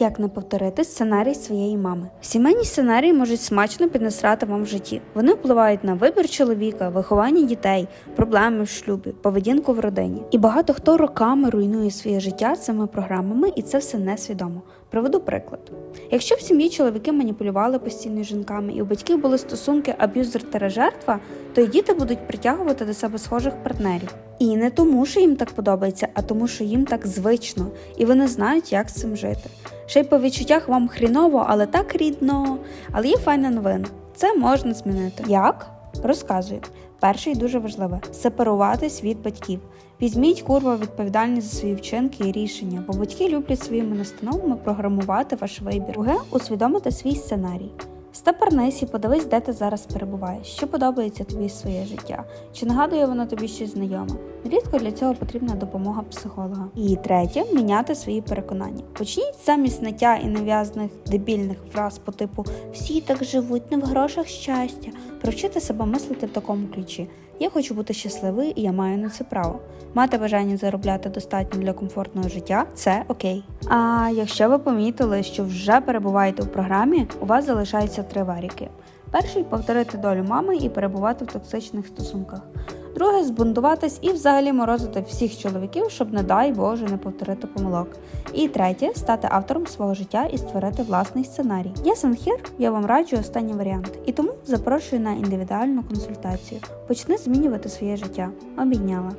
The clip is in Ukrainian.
Як не повторити сценарій своєї мами? Сімейні сценарії можуть смачно піднасрати вам в житті. Вони впливають на вибір чоловіка, виховання дітей, проблеми в шлюбі, поведінку в родині. І багато хто роками руйнує своє життя цими програмами, і це все несвідомо. Приведу приклад: якщо в сім'ї чоловіки маніпулювали постійно жінками, і у батьків були стосунки аб'юзер та жертва, то й діти будуть притягувати до себе схожих партнерів. І не тому, що їм так подобається, а тому, що їм так звично, і вони знають, як з цим жити. Ще й по відчуттях вам хріново, але так рідно. Але є файна новина. Це можна змінити. Як? Розказую. Перше і дуже важливе сепаруватись від батьків. Візьміть курва відповідальність за свої вчинки і рішення, бо батьки люблять своїми настановами програмувати ваш вибір. Друге, усвідомити свій сценарій. Степарнись і подивись, де ти зараз перебуваєш, що подобається тобі своє життя, чи нагадує воно тобі щось знайоме. Рідко для цього потрібна допомога психолога. І третє міняти свої переконання. Почніть замість снаття і нав'язаних дебільних фраз по типу всі так живуть, не в грошах щастя. Провчити себе мислити в такому ключі. Я хочу бути щасливий і я маю на це право. Мати бажання заробляти достатньо для комфортного життя це окей. А якщо ви помітили, що вже перебуваєте у програмі, у вас залишаються три варіки. Перший повторити долю мами і перебувати в токсичних стосунках. Друге збунтуватись і взагалі морозити всіх чоловіків, щоб, не дай Боже, не повторити помилок. І третє стати автором свого життя і створити власний сценарій. Я Санхір, я вам раджу останній варіант, і тому запрошую на індивідуальну консультацію. Почни змінювати своє життя. Обійняла.